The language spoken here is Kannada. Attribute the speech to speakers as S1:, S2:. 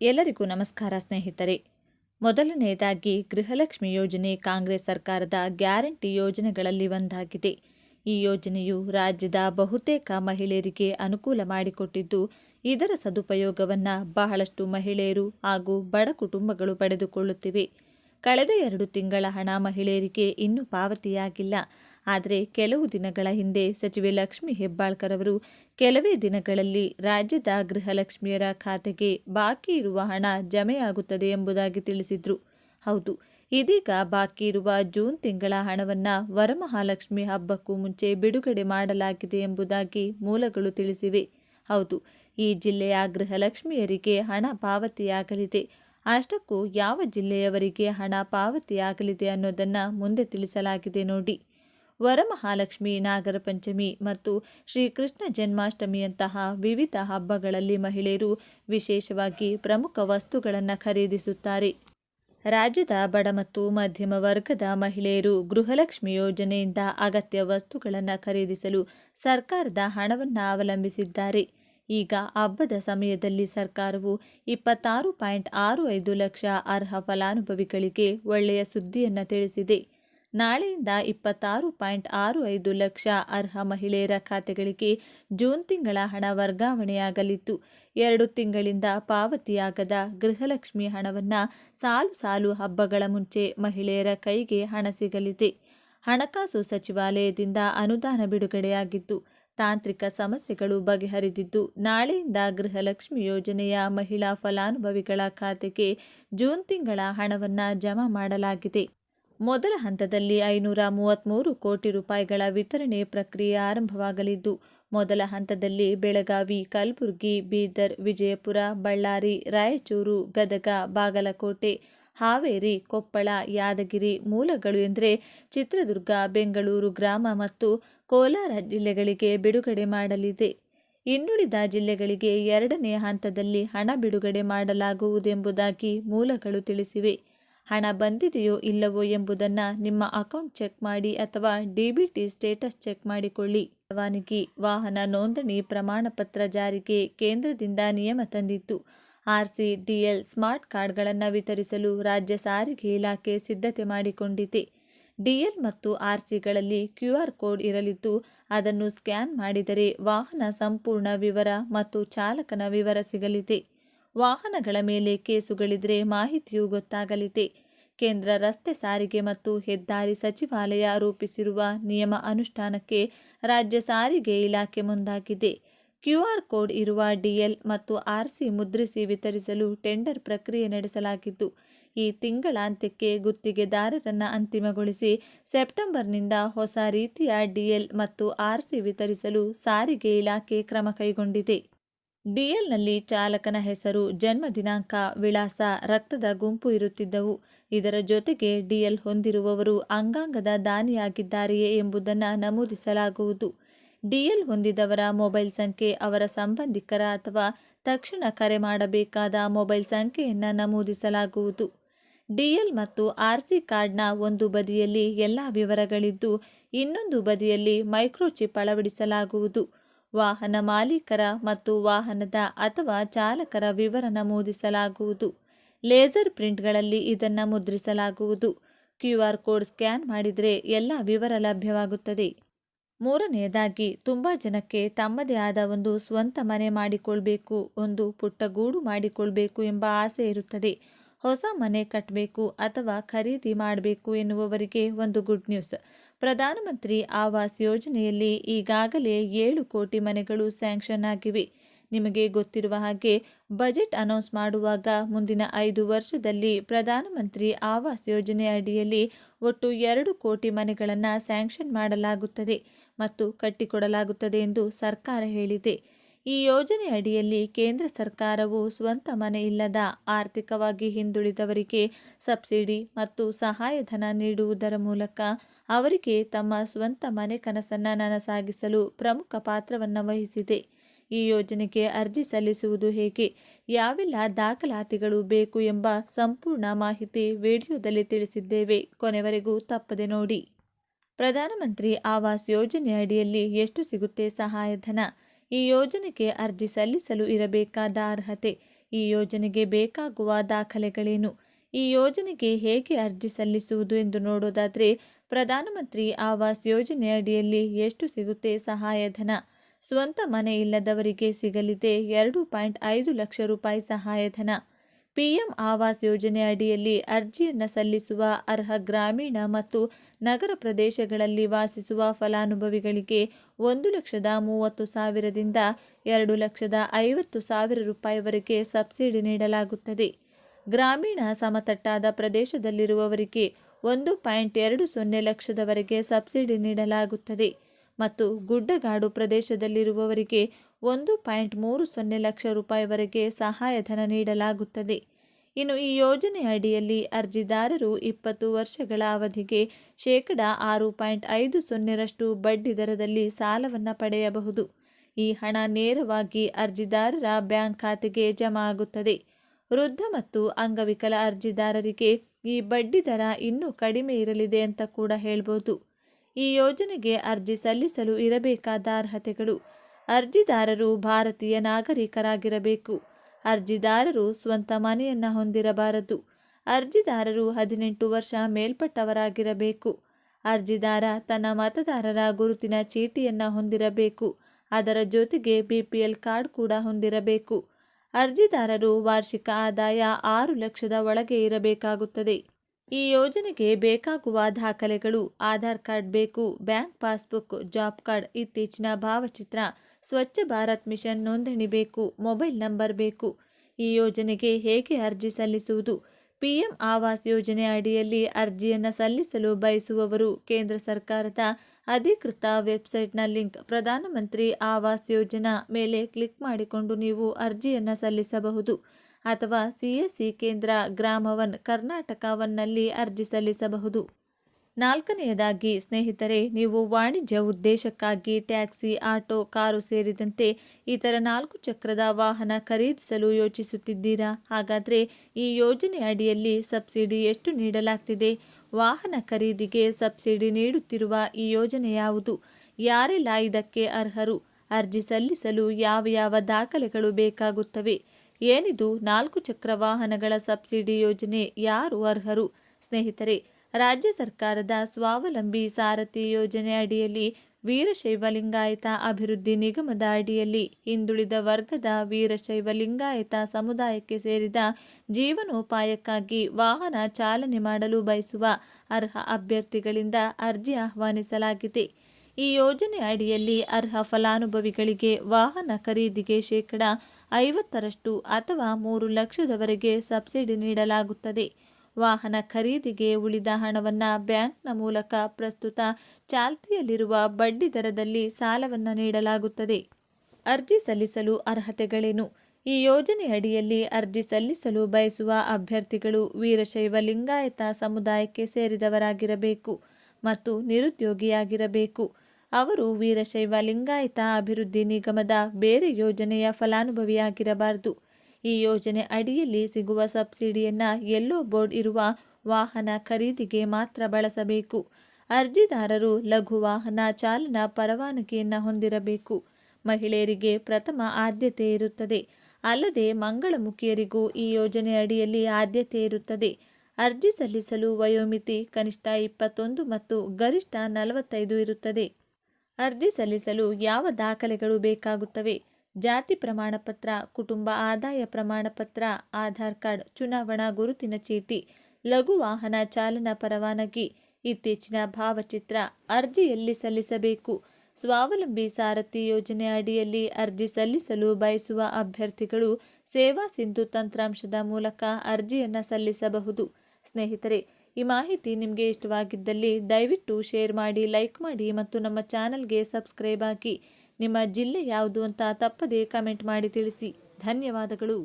S1: ಎಲ್ಲರಿಗೂ ನಮಸ್ಕಾರ ಸ್ನೇಹಿತರೆ. ಮೊದಲನೆಯದಾಗಿ ಗೃಹಲಕ್ಷ್ಮಿ ಯೋಜನೆ ಕಾಂಗ್ರೆಸ್ ಸರ್ಕಾರದ ಗ್ಯಾರಂಟಿ ಯೋಜನೆಗಳಲ್ಲಿ ಒಂದಾಗಿದೆ. ಈ ಯೋಜನೆಯು ರಾಜ್ಯದ ಬಹುತೇಕ ಮಹಿಳೆಯರಿಗೆ ಅನುಕೂಲ ಮಾಡಿಕೊಟ್ಟಿದ್ದು, ಇದರ ಸದುಪಯೋಗವನ್ನು ಬಹಳಷ್ಟು ಮಹಿಳೆಯರು ಹಾಗೂ ಬಡ ಕುಟುಂಬಗಳು ಪಡೆದುಕೊಳ್ಳುತ್ತಿವೆ. ಕಳೆದ ಎರಡು ತಿಂಗಳ ಹಣ ಮಹಿಳೆಯರಿಗೆ ಇನ್ನೂ ಪಾವತಿಯಾಗಿಲ್ಲ. ಆದರೆ ಕೆಲವು ದಿನಗಳ ಹಿಂದೆ ಸಚಿವೆ ಲಕ್ಷ್ಮಿ ಹೆಬ್ಬಾಳ್ಕರ್ ಅವರು ಕೆಲವೇ ದಿನಗಳಲ್ಲಿ ರಾಜ್ಯದ ಗೃಹಲಕ್ಷ್ಮಿಯರ ಖಾತೆಗೆ ಬಾಕಿ ಇರುವ ಹಣ ಜಮೆಯಾಗುತ್ತದೆ ಎಂಬುದಾಗಿ ತಿಳಿಸಿದರು. ಹೌದು, ಇದೀಗ ಬಾಕಿ ಇರುವ ಜೂನ್ ತಿಂಗಳ ಹಣವನ್ನು ವರಮಹಾಲಕ್ಷ್ಮಿ ಹಬ್ಬಕ್ಕೂ ಮುಂಚೆ ಬಿಡುಗಡೆ ಮಾಡಲಾಗಿದೆ ಎಂಬುದಾಗಿ ಮೂಲಗಳು ತಿಳಿಸಿವೆ. ಹೌದು, ಈ ಜಿಲ್ಲೆಯ ಗೃಹಲಕ್ಷ್ಮಿಯರಿಗೆ ಹಣ ಪಾವತಿಯಾಗಲಿದೆ. ಅಷ್ಟಕ್ಕೂ ಯಾವ ಜಿಲ್ಲೆಯವರಿಗೆ ಹಣ ಪಾವತಿಯಾಗಲಿದೆ ಅನ್ನೋದನ್ನು ಮುಂದೆ ತಿಳಿಸಲಾಗಿದೆ ನೋಡಿ. ವರಮಹಾಲಕ್ಷ್ಮಿ, ನಾಗರ ಪಂಚಮಿ ಮತ್ತು ಶ್ರೀಕೃಷ್ಣ ಜನ್ಮಾಷ್ಟಮಿಯಂತಹ ವಿವಿಧ ಹಬ್ಬಗಳಲ್ಲಿ ಮಹಿಳೆಯರು ವಿಶೇಷವಾಗಿ ಪ್ರಮುಖ ವಸ್ತುಗಳನ್ನು ಖರೀದಿಸುತ್ತಾರೆ. ರಾಜ್ಯದ ಬಡ ಮತ್ತು ಮಧ್ಯಮ ವರ್ಗದ ಮಹಿಳೆಯರು ಗೃಹಲಕ್ಷ್ಮಿ ಯೋಜನೆಯಿಂದ ಅಗತ್ಯ ವಸ್ತುಗಳನ್ನು ಖರೀದಿಸಲು ಸರ್ಕಾರದ ಹಣವನ್ನು ಅವಲಂಬಿಸಿದ್ದಾರೆ. ಈಗ ಹಬ್ಬದ ಸಮಯದಲ್ಲಿ ಸರ್ಕಾರವು ಇಪ್ಪತ್ತಾರು ಪಾಯಿಂಟ್ ಆರು ಐದು ಲಕ್ಷ ಅರ್ಹ ಫಲಾನುಭವಿಗಳಿಗೆ ಒಳ್ಳೆಯ ಸುದ್ದಿಯನ್ನು ತಿಳಿಸಿದೆ. ನಾಳೆಯಿಂದ ಇಪ್ಪತ್ತಾರು ಪಾಯಿಂಟ್ ಆರು ಐದು ಲಕ್ಷ ಅರ್ಹ ಮಹಿಳೆಯರ ಖಾತೆಗಳಿಗೆ ಜೂನ್ ತಿಂಗಳ ಹಣ ವರ್ಗಾವಣೆಯಾಗಲಿದ್ದು, ಎರಡು ತಿಂಗಳಿಂದ ಪಾವತಿಯಾಗದ ಗೃಹಲಕ್ಷ್ಮಿ ಹಣವನ್ನು ಸಾಲು ಸಾಲು ಹಬ್ಬಗಳ ಮುಂಚೆ ಮಹಿಳೆಯರ ಕೈಗೆ ಹಣ ಸಿಗಲಿದೆ. ಹಣಕಾಸು ಸಚಿವಾಲಯದಿಂದ ಅನುದಾನ ಬಿಡುಗಡೆಯಾಗಿದ್ದು, ತಾಂತ್ರಿಕ ಸಮಸ್ಯೆಗಳು ಬಗೆಹರಿದಿದ್ದು, ನಾಳೆಯಿಂದ ಗೃಹಲಕ್ಷ್ಮಿ ಯೋಜನೆಯ ಮಹಿಳಾ ಫಲಾನುಭವಿಗಳ ಖಾತೆಗೆ ಜೂನ್ ತಿಂಗಳ ಹಣವನ್ನು ಜಮಾ ಮಾಡಲಾಗಿದೆ. ಮೊದಲ ಹಂತದಲ್ಲಿ ಐನೂರ ಮೂವತ್ತ್ಮೂರು ಕೋಟಿ ರೂಪಾಯಿಗಳ ವಿತರಣೆ ಪ್ರಕ್ರಿಯೆ ಆರಂಭವಾಗಲಿದ್ದು, ಮೊದಲ ಹಂತದಲ್ಲಿ ಬೆಳಗಾವಿ, ಕಲಬುರಗಿ, ಬೀದರ್, ವಿಜಯಪುರ, ಬಳ್ಳಾರಿ, ರಾಯಚೂರು, ಗದಗ, ಬಾಗಲಕೋಟೆ, ಹಾವೇರಿ, ಕೊಪ್ಪಳ, ಯಾದಗಿರಿ ಮೂಲಗಳು ಎಂದರೆ ಚಿತ್ರದುರ್ಗ, ಬೆಂಗಳೂರು ಗ್ರಾಮ ಮತ್ತು ಕೋಲಾರ ಜಿಲ್ಲೆಗಳಿಗೆ ಬಿಡುಗಡೆ ಮಾಡಲಿದೆ. ಇನ್ನುಳಿದ ಜಿಲ್ಲೆಗಳಿಗೆ ಎರಡನೇ ಹಂತದಲ್ಲಿ ಹಣ ಬಿಡುಗಡೆ ಮಾಡಲಾಗುವುದೆಂಬುದಾಗಿ ಮೂಲಗಳು ತಿಳಿಸಿವೆ. ಹಣ ಬಂದಿದೆಯೋ ಇಲ್ಲವೋ ಎಂಬುದನ್ನು ನಿಮ್ಮ ಅಕೌಂಟ್ ಚೆಕ್ ಮಾಡಿ ಅಥವಾ ಡಿಬಿಟಿ ಸ್ಟೇಟಸ್ ಚೆಕ್ ಮಾಡಿಕೊಳ್ಳಿ. ರವಾನಗಿ ವಾಹನ ನೋಂದಣಿ ಪ್ರಮಾಣ ಪತ್ರ ಜಾರಿಗೆ ಕೇಂದ್ರದಿಂದ ನಿಯಮ ತಂದಿತ್ತು. ಆರ್ಸಿ ಡಿಎಲ್ ಸ್ಮಾರ್ಟ್ ಕಾರ್ಡ್ಗಳನ್ನು ವಿತರಿಸಲು ರಾಜ್ಯ ಸಾರಿಗೆ ಇಲಾಖೆ ಸಿದ್ಧತೆ ಮಾಡಿಕೊಂಡಿದೆ. ಡಿಎಲ್ ಮತ್ತು ಆರ್ಸಿಗಳಲ್ಲಿ ಕ್ಯೂ ಆರ್ ಕೋಡ್ ಇರಲಿದ್ದು, ಅದನ್ನು ಸ್ಕ್ಯಾನ್ ಮಾಡಿದರೆ ವಾಹನ ಸಂಪೂರ್ಣ ವಿವರ ಮತ್ತು ಚಾಲಕನ ವಿವರ ಸಿಗಲಿದೆ. ವಾಹನಗಳ ಮೇಲೆ ಕೇಸುಗಳಿದ್ರೆ ಮಾಹಿತಿಯೂ ಗೊತ್ತಾಗಲಿದೆ. ಕೇಂದ್ರ ರಸ್ತೆ ಸಾರಿಗೆ ಮತ್ತು ಹೆದ್ದಾರಿ ಸಚಿವಾಲಯ ರೂಪಿಸಿರುವ ನಿಯಮ ಅನುಷ್ಠಾನಕ್ಕೆ ರಾಜ್ಯ ಸಾರಿಗೆ ಇಲಾಖೆ ಮುಂದಾಗಿದೆ. ಕ್ಯೂ ಆರ್ ಕೋಡ್ ಇರುವ ಡಿಎಲ್ ಮತ್ತು ಆರ್ಸಿ ಮುದ್ರಿಸಿ ವಿತರಿಸಲು ಟೆಂಡರ್ ಪ್ರಕ್ರಿಯೆ ನಡೆಸಲಾಗಿದ್ದು, ಈ ತಿಂಗಳಾಂತ್ಯಕ್ಕೆ ಗುತ್ತಿಗೆದಾರರನ್ನು ಅಂತಿಮಗೊಳಿಸಿ ಸೆಪ್ಟೆಂಬರ್ನಿಂದ ಹೊಸ ರೀತಿಯ ಡಿಎಲ್ ಮತ್ತು ಆರ್ಸಿ ವಿತರಿಸಲು ಸಾರಿಗೆ ಇಲಾಖೆ ಕ್ರಮ ಕೈಗೊಂಡಿದೆ. ಡಿಎಲ್ನಲ್ಲಿ ಚಾಲಕನ ಹೆಸರು, ಜನ್ಮ ದಿನಾಂಕ, ವಿಳಾಸ, ರಕ್ತದ ಗುಂಪು ಇರುತ್ತಿದ್ದವು. ಇದರ ಜೊತೆಗೆ ಡಿಎಲ್ ಹೊಂದಿರುವವರು ಅಂಗಾಂಗದ ದಾನಿಯಾಗಿದ್ದಾರೆಯೇ ಎಂಬುದನ್ನು ನಮೂದಿಸಲಾಗುವುದು. ಡಿಎಲ್ ಹೊಂದಿದವರ ಮೊಬೈಲ್ ಸಂಖ್ಯೆ ಅವರ ಸಂಬಂಧಿಕರ ಅಥವಾ ತಕ್ಷಣ ಕರೆ ಮಾಡಬೇಕಾದ ಮೊಬೈಲ್ ಸಂಖ್ಯೆಯನ್ನು ನಮೂದಿಸಲಾಗುವುದು. ಡಿಎಲ್ ಮತ್ತು ಆರ್ಸಿ ಕಾರ್ಡ್ನ ಒಂದು ಬದಿಯಲ್ಲಿ ಎಲ್ಲ ವಿವರಗಳಿದ್ದು, ಇನ್ನೊಂದು ಬದಿಯಲ್ಲಿ ಮೈಕ್ರೋಚಿಪ್ ಅಳವಡಿಸಲಾಗುವುದು. ವಾಹನ ಮಾಲೀಕರ ಮತ್ತು ವಾಹನದ ಅಥವಾ ಚಾಲಕರ ವಿವರ ನಮೂದಿಸಲಾಗುವುದು ಲೇಸರ್ ಪ್ರಿಂಟ್ಗಳಲ್ಲಿ ಇದನ್ನು ಮುದ್ರಿಸಲಾಗುವುದು. ಕ್ಯೂ ಆರ್ ಕೋಡ್ ಸ್ಕ್ಯಾನ್ ಮಾಡಿದರೆ ಎಲ್ಲ ವಿವರ ಲಭ್ಯವಾಗುತ್ತದೆ. ಮೂರನೆಯದಾಗಿ, ತುಂಬ ಜನಕ್ಕೆ ತಮ್ಮದೇ ಆದ ಒಂದು ಸ್ವಂತ ಮನೆ ಮಾಡಿಕೊಳ್ಬೇಕು, ಒಂದು ಪುಟ್ಟ ಗೂಡು ಮಾಡಿಕೊಳ್ಬೇಕು ಎಂಬ ಆಸೆ ಇರುತ್ತದೆ. ಹೊಸ ಮನೆ ಕಟ್ಟಬೇಕು ಅಥವಾ ಖರೀದಿ ಮಾಡಬೇಕು ಎನ್ನುವವರಿಗೆ ಒಂದು ಗುಡ್ ನ್ಯೂಸ್. ಪ್ರಧಾನಮಂತ್ರಿ ಆವಾಸ್ ಯೋಜನೆಯಲ್ಲಿ ಈಗಾಗಲೇ ಏಳು ಕೋಟಿ ಮನೆಗಳು ಸ್ಯಾಂಕ್ಷನ್ ಆಗಿವೆ. ನಿಮಗೆ ಗೊತ್ತಿರುವ ಹಾಗೆ ಬಜೆಟ್ ಅನೌನ್ಸ್ ಮಾಡುವಾಗ ಮುಂದಿನ ಐದು ವರ್ಷದಲ್ಲಿ ಪ್ರಧಾನಮಂತ್ರಿ ಆವಾಸ್ ಯೋಜನೆ ಅಡಿಯಲ್ಲಿ ಒಟ್ಟು ಎರಡು ಕೋಟಿ ಮನೆಗಳನ್ನು ಸ್ಯಾಂಕ್ಷನ್ ಮಾಡಲಾಗುತ್ತದೆ ಮತ್ತು ಕಟ್ಟಿಕೊಡಲಾಗುತ್ತದೆ ಎಂದು ಸರ್ಕಾರ ಹೇಳಿದೆ. ಈ ಯೋಜನೆ ಅಡಿಯಲ್ಲಿ ಕೇಂದ್ರ ಸರ್ಕಾರವು ಸ್ವಂತ ಮನೆ ಇಲ್ಲದ ಆರ್ಥಿಕವಾಗಿ ಹಿಂದುಳಿದವರಿಗೆ ಸಬ್ಸಿಡಿ ಮತ್ತು ಸಹಾಯಧನ ನೀಡುವುದರ ಮೂಲಕ ಅವರಿಗೆ ತಮ್ಮ ಸ್ವಂತ ಮನೆ ಕನಸನ್ನು ನನಸಾಗಿಸಲು ಪ್ರಮುಖ ಪಾತ್ರವನ್ನು ವಹಿಸಿದೆ. ಈ ಯೋಜನೆಗೆ ಅರ್ಜಿ ಸಲ್ಲಿಸುವುದು ಹೇಗೆ, ಯಾವೆಲ್ಲ ದಾಖಲಾತಿಗಳು ಬೇಕು ಎಂಬ ಸಂಪೂರ್ಣ ಮಾಹಿತಿ ವಿಡಿಯೋದಲ್ಲಿ ತಿಳಿಸಿದ್ದೇವೆ. ಕೊನೆವರೆಗೂ ತಪ್ಪದೆ ನೋಡಿ. ಪ್ರಧಾನಮಂತ್ರಿ ಆವಾಸ್ ಯೋಜನೆ ಅಡಿಯಲ್ಲಿ ಎಷ್ಟು ಸಿಗುತ್ತೆ ಸಹಾಯಧನ? ಈ ಯೋಜನೆಗೆ ಅರ್ಜಿ ಸಲ್ಲಿಸಲು ಇರಬೇಕಾದ ಅರ್ಹತೆ? ಈ ಯೋಜನೆಗೆ ಬೇಕಾಗುವ ದಾಖಲೆಗಳೇನು? ಈ ಯೋಜನೆಗೆ ಹೇಗೆ ಅರ್ಜಿ ಸಲ್ಲಿಸುವುದು ಎಂದು ನೋಡೋದಾದರೆ, ಪ್ರಧಾನಮಂತ್ರಿ ಆವಾಸ್ ಯೋಜನೆ ಅಡಿಯಲ್ಲಿ ಎಷ್ಟು ಸಿಗುತ್ತೆ ಸಹಾಯಧನ? ಸ್ವಂತ ಮನೆ ಇಲ್ಲದವರಿಗೆ ಸಿಗಲಿದೆ ಎರಡು ಪಾಯಿಂಟ್ ಐದು ಲಕ್ಷ ರೂಪಾಯಿ ಸಹಾಯಧನ. ಪಿಎಂ ಆವಾಸ್ ಯೋಜನೆ ಅಡಿಯಲ್ಲಿ ಅರ್ಜಿಯನ್ನು ಸಲ್ಲಿಸುವ ಅರ್ಹ ಗ್ರಾಮೀಣ ಮತ್ತು ನಗರ ಪ್ರದೇಶಗಳಲ್ಲಿ ವಾಸಿಸುವ ಫಲಾನುಭವಿಗಳಿಗೆ ಒಂದು ಲಕ್ಷದ ಮೂವತ್ತು ಸಾವಿರದಿಂದ ಎರಡು ಲಕ್ಷದ ಐವತ್ತು ಸಾವಿರ ರೂಪಾಯಿವರೆಗೆ ಸಬ್ಸಿಡಿ ನೀಡಲಾಗುತ್ತದೆ. ಗ್ರಾಮೀಣ ಸಮತಟ್ಟಾದ ಪ್ರದೇಶದಲ್ಲಿರುವವರಿಗೆ ಒಂದು ಪಾಯಿಂಟ್ ಎರಡು ಸೊನ್ನೆ ಲಕ್ಷದವರೆಗೆ ಸಬ್ಸಿಡಿ ನೀಡಲಾಗುತ್ತದೆ. ಮತ್ತು ಗುಡ್ಡಗಾಡು ಪ್ರದೇಶದಲ್ಲಿರುವವರಿಗೆ ಒಂದು ಪಾಯಿಂಟ್ ಮೂರು ಸೊನ್ನೆ ಲಕ್ಷ ರೂಪಾಯಿವರೆಗೆ ಸಹಾಯಧನ ನೀಡಲಾಗುತ್ತದೆ. ಇನ್ನು ಈ ಯೋಜನೆ ಅಡಿಯಲ್ಲಿ ಅರ್ಜಿದಾರರು ಇಪ್ಪತ್ತು ವರ್ಷಗಳ ಅವಧಿಗೆ ಶೇಕಡ ಆರು ಪಾಯಿಂಟ್ ಐದು ಸೊನ್ನೆರಷ್ಟು ಬಡ್ಡಿ ದರದಲ್ಲಿ ಸಾಲವನ್ನು ಪಡೆಯಬಹುದು. ಈ ಹಣ ನೇರವಾಗಿ ಅರ್ಜಿದಾರರ ಬ್ಯಾಂಕ್ ಖಾತೆಗೆ ಜಮಾ ಆಗುತ್ತದೆ. ವೃದ್ಧ ಮತ್ತು ಅಂಗವಿಕಲ ಅರ್ಜಿದಾರರಿಗೆ ಈ ಬಡ್ಡಿ ದರ ಇನ್ನೂ ಕಡಿಮೆ ಇರಲಿದೆ ಅಂತ ಕೂಡ ಹೇಳ್ಬೋದು. ಈ ಯೋಜನೆಗೆ ಅರ್ಜಿ ಸಲ್ಲಿಸಲು ಇರಬೇಕಾದ ಅರ್ಹತೆಗಳು. ಅರ್ಜಿದಾರರು ಭಾರತೀಯ ನಾಗರಿಕರಾಗಿರಬೇಕು. ಅರ್ಜಿದಾರರು ಸ್ವಂತ ಮನೆಯನ್ನು ಹೊಂದಿರಬಾರದು. ಅರ್ಜಿದಾರರು ಹದಿನೆಂಟು ವರ್ಷ ಮೇಲ್ಪಟ್ಟವರಾಗಿರಬೇಕು. ಅರ್ಜಿದಾರ ತನ್ನ ಮತದಾರರ ಗುರುತಿನ ಚೀಟಿಯನ್ನು ಹೊಂದಿರಬೇಕು. ಅದರ ಜೊತೆಗೆ ಬಿ ಪಿ ಎಲ್ ಕಾರ್ಡ್ ಕೂಡ ಹೊಂದಿರಬೇಕು. ಅರ್ಜಿದಾರರು ವಾರ್ಷಿಕ ಆದಾಯ ಆರು ಲಕ್ಷದ ಒಳಗೆ ಇರಬೇಕಾಗುತ್ತದೆ. ಈ ಯೋಜನೆಗೆ ಬೇಕಾಗುವ ದಾಖಲೆಗಳು, ಆಧಾರ್ ಕಾರ್ಡ್ ಬೇಕು, ಬ್ಯಾಂಕ್ ಪಾಸ್ಬುಕ್, ಜಾಬ್ ಕಾರ್ಡ್, ಇತ್ತೀಚಿನ ಭಾವಚಿತ್ರ, ಸ್ವಚ್ಛ ಭಾರತ್ ಮಿಷನ್ ನೋಂದಣಿ ಬೇಕು, ಮೊಬೈಲ್ ನಂಬರ್ ಬೇಕು. ಈ ಯೋಜನೆಗೆ ಹೇಗೆ ಅರ್ಜಿ ಸಲ್ಲಿಸುವುದು? ಪಿಎಂ ಆವಾಸ್ ಯೋಜನೆ ಅಡಿಯಲ್ಲಿ ಅರ್ಜಿಯನ್ನು ಸಲ್ಲಿಸಲು ಬಯಸುವವರು ಕೇಂದ್ರ ಸರ್ಕಾರದ ಅಧಿಕೃತ ವೆಬ್ಸೈಟ್ನ ಲಿಂಕ್ ಪ್ರಧಾನಮಂತ್ರಿ ಆವಾಸ್ ಯೋಜನಾ ಮೇಲೆ ಕ್ಲಿಕ್ ಮಾಡಿಕೊಂಡು ನೀವು ಅರ್ಜಿಯನ್ನು ಸಲ್ಲಿಸಬಹುದು. ಅಥವಾ ಸಿಎಸ್ಸಿ ಕೇಂದ್ರ ಗ್ರಾಮವನ್ ಕರ್ನಾಟಕ ಒನ್ನಲ್ಲಿ ಅರ್ಜಿ ಸಲ್ಲಿಸಬಹುದು. ನಾಲ್ಕನೆಯದಾಗಿ, ಸ್ನೇಹಿತರೆ, ನೀವು ವಾಣಿಜ್ಯ ಉದ್ದೇಶಕ್ಕಾಗಿ ಟ್ಯಾಕ್ಸಿ, ಆಟೋ, ಕಾರು ಸೇರಿದಂತೆ ಇತರ ನಾಲ್ಕು ಚಕ್ರದ ವಾಹನ ಖರೀದಿಸಲು ಯೋಚಿಸುತ್ತಿದ್ದೀರಾ? ಹಾಗಾದರೆ ಈ ಯೋಜನೆ ಅಡಿಯಲ್ಲಿ ಸಬ್ಸಿಡಿ ಎಷ್ಟು ನೀಡಲಾಗ್ತಿದೆ? ವಾಹನ ಖರೀದಿಗೆ ಸಬ್ಸಿಡಿ ನೀಡುತ್ತಿರುವ ಈ ಯೋಜನೆ ಯಾವುದು? ಯಾರೆಲ್ಲ ಇದಕ್ಕೆ ಅರ್ಹರು? ಅರ್ಜಿ ಸಲ್ಲಿಸಲು ಯಾವ ಯಾವ ದಾಖಲೆಗಳು ಬೇಕಾಗುತ್ತವೆ? ಏನಿದು ನಾಲ್ಕು ಚಕ್ರ ವಾಹನಗಳ ಸಬ್ಸಿಡಿ ಯೋಜನೆ? ಯಾರು ಅರ್ಹರು? ಸ್ನೇಹಿತರೆ, ರಾಜ್ಯ ಸರ್ಕಾರದ ಸ್ವಾವಲಂಬಿ ಸಾರಥಿ ಯೋಜನೆ ಅಡಿಯಲ್ಲಿ ವೀರಶೈವ ಲಿಂಗಾಯತ ಅಭಿವೃದ್ಧಿ ನಿಗಮದ ಅಡಿಯಲ್ಲಿ ಹಿಂದುಳಿದ ವರ್ಗದ ವೀರಶೈವ ಲಿಂಗಾಯತ ಸಮುದಾಯಕ್ಕೆ ಸೇರಿದ ಜೀವನೋಪಾಯಕ್ಕಾಗಿ ವಾಹನ ಚಾಲನೆ ಮಾಡಲು ಬಯಸುವ ಅರ್ಹ ಅಭ್ಯರ್ಥಿಗಳಿಂದ ಅರ್ಜಿ ಆಹ್ವಾನಿಸಲಾಗಿದೆ. ಈ ಯೋಜನೆ ಅಡಿಯಲ್ಲಿ ಅರ್ಹ ಫಲಾನುಭವಿಗಳಿಗೆ ವಾಹನ ಖರೀದಿಗೆ ಶೇಕಡ ಐವತ್ತರಷ್ಟು ಅಥವಾ ಮೂರು ಲಕ್ಷದವರೆಗೆ ಸಬ್ಸಿಡಿ ನೀಡಲಾಗುತ್ತದೆ. ವಾಹನ ಖರೀದಿಗೆ ಉಳಿದ ಹಣವನ್ನು ಬ್ಯಾಂಕ್ನ ಮೂಲಕ ಪ್ರಸ್ತುತ ಚಾಲ್ತಿಯಲ್ಲಿರುವ ಬಡ್ಡಿ ದರದಲ್ಲಿ ಸಾಲವನ್ನು ನೀಡಲಾಗುತ್ತದೆ. ಅರ್ಜಿ ಸಲ್ಲಿಸಲು ಅರ್ಹತೆಗಳೇನು? ಈ ಯೋಜನೆ ಅಡಿಯಲ್ಲಿ ಅರ್ಜಿ ಸಲ್ಲಿಸಲು ಬಯಸುವ ಅಭ್ಯರ್ಥಿಗಳು ವೀರಶೈವ ಲಿಂಗಾಯತ ಸಮುದಾಯಕ್ಕೆ ಸೇರಿದವರಾಗಿರಬೇಕು ಮತ್ತು ನಿರುದ್ಯೋಗಿಯಾಗಿರಬೇಕು. ಅವರು ವೀರಶೈವ ಲಿಂಗಾಯತ ಅಭಿವೃದ್ಧಿ ನಿಗಮದ ಬೇರೆ ಯೋಜನೆಯ ಫಲಾನುಭವಿಯಾಗಿರಬಾರದು. ಈ ಯೋಜನೆ ಅಡಿಯಲ್ಲಿ ಸಿಗುವ ಸಬ್ಸಿಡಿಯನ್ನು ಎಲ್ಲೋ ಬೋರ್ಡ್ ಇರುವ ವಾಹನ ಖರೀದಿಗೆ ಮಾತ್ರ ಬಳಸಬೇಕು. ಅರ್ಜಿದಾರರು ಲಘು ವಾಹನ ಚಾಲನಾ ಪರವಾನಗಿಯನ್ನು ಹೊಂದಿರಬೇಕು. ಮಹಿಳೆಯರಿಗೆ ಪ್ರಥಮ ಆದ್ಯತೆ ಇರುತ್ತದೆ. ಅಲ್ಲದೆ ಮಂಗಳಮುಖಿಯರಿಗೂ ಈ ಯೋಜನೆ ಅಡಿಯಲ್ಲಿ ಆದ್ಯತೆ ಇರುತ್ತದೆ. ಅರ್ಜಿ ಸಲ್ಲಿಸಲು ವಯೋಮಿತಿ ಕನಿಷ್ಠ ಇಪ್ಪತ್ತೊಂದು ಮತ್ತು ಗರಿಷ್ಠ ನಲವತ್ತೈದು ಇರುತ್ತದೆ. ಅರ್ಜಿ ಸಲ್ಲಿಸಲು ಯಾವ ದಾಖಲೆಗಳು ಬೇಕಾಗುತ್ತವೆ? ಜಾತಿ ಪ್ರಮಾಣಪತ್ರ ಕುಟುಂಬ ಆದಾಯ ಪ್ರಮಾಣಪತ್ರ ಆಧಾರ್ ಕಾರ್ಡ್, ಚುನಾವಣಾ ಗುರುತಿನ ಚೀಟಿ, ಲಘು ವಾಹನ ಚಾಲನಾ ಪರವಾನಗಿ, ಇತ್ತೀಚಿನ ಭಾವಚಿತ್ರ ಅರ್ಜಿಯಲ್ಲಿ ಸಲ್ಲಿಸಬೇಕು? ಸ್ವಾವಲಂಬಿ ಸಾರಥಿ ಯೋಜನೆ ಅಡಿಯಲ್ಲಿ ಅರ್ಜಿ ಸಲ್ಲಿಸಲು ಬಯಸುವ ಅಭ್ಯರ್ಥಿಗಳು ಸೇವಾ ಸಿಂಧು ತಂತ್ರಾಂಶದ ಮೂಲಕ ಅರ್ಜಿಯನ್ನು ಸಲ್ಲಿಸಬಹುದು. ಸ್ನೇಹಿತರೆ ಈ ಮಾಹಿತಿ ನಿಮಗೆ ಇಷ್ಟವಾಗಿದ್ದಲ್ಲಿ ದಯವಿಟ್ಟು ಶೇರ್ ಮಾಡಿ, ಲೈಕ್ ಮಾಡಿ ಮತ್ತು ನಮ್ಮ ಚಾನಲ್ಗೆ ಸಬ್ಸ್ಕ್ರೈಬ್ ಹಾಕಿ. ನಿಮ್ಮ ಜಿಲ್ಲೆ ಯಾವುದು ಅಂತ ತಪ್ಪದೇ ಕಮೆಂಟ್ ಮಾಡಿ ತಿಳಿಸಿ. ಧನ್ಯವಾದಗಳು.